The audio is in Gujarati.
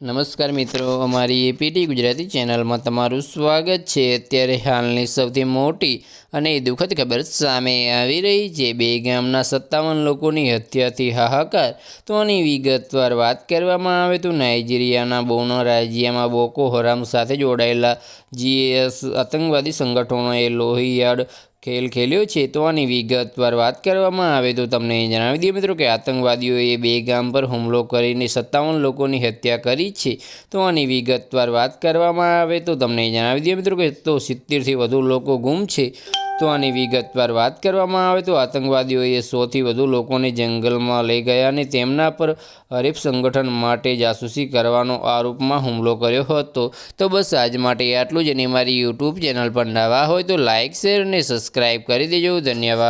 નમસ્કાર મિત્રો, અમારી એપીટી ગુજરાતી ચેનલમાં તમારું સ્વાગત છે. અત્યારે હાલની સૌથી મોટી અને દુઃખદ ખબર સામે આવી રહી છે. બે ગામના સત્તાવન લોકોની હત્યાથી હાહાકાર. તો આની વિગતવાર વાત કરવામાં આવે તો નાઇજીરિયાના બોનો રાજ્યમાં બોકો હરામ સાથે જોડાયેલા જીએસ આતંકવાદી સંગઠનોએ લોહિયાડ ખેલ ખેલ્યો છે, તો આની વિગતવાર વાત કરવામાં આવે તો તમને જણાવી દઈએ મિત્રો કે આતંકવાદીઓએ બે ગામ પર હુમલો કરીને સત્તાવન લોકોની હત્યા કરી છે. તો આની વિગતવાર વાત કરવામાં આવે તો તમને જણાવી દઈએ મિત્રો કે તો સિત્તેરથી વધુ લોકો ગુમ છે. તો આની વિગતવાર વાત કરવામાં આવે તો આતંકવાદીઓએ સોથી વધુ લોકોને જંગલમાં લઈ ગયા અને તેમના પર હરીફ સંગઠન માટે જાસૂસી કરવાનો આરોપમાં હુમલો કર્યો હતો. તો બસ આજ માટે આટલું જ અને મારી યુટ્યુબ ચેનલ પર નવા હોય તો લાઇક શેર અને સબસ્ક્રાઈબ કરી દેજો. ધન્યવાદ.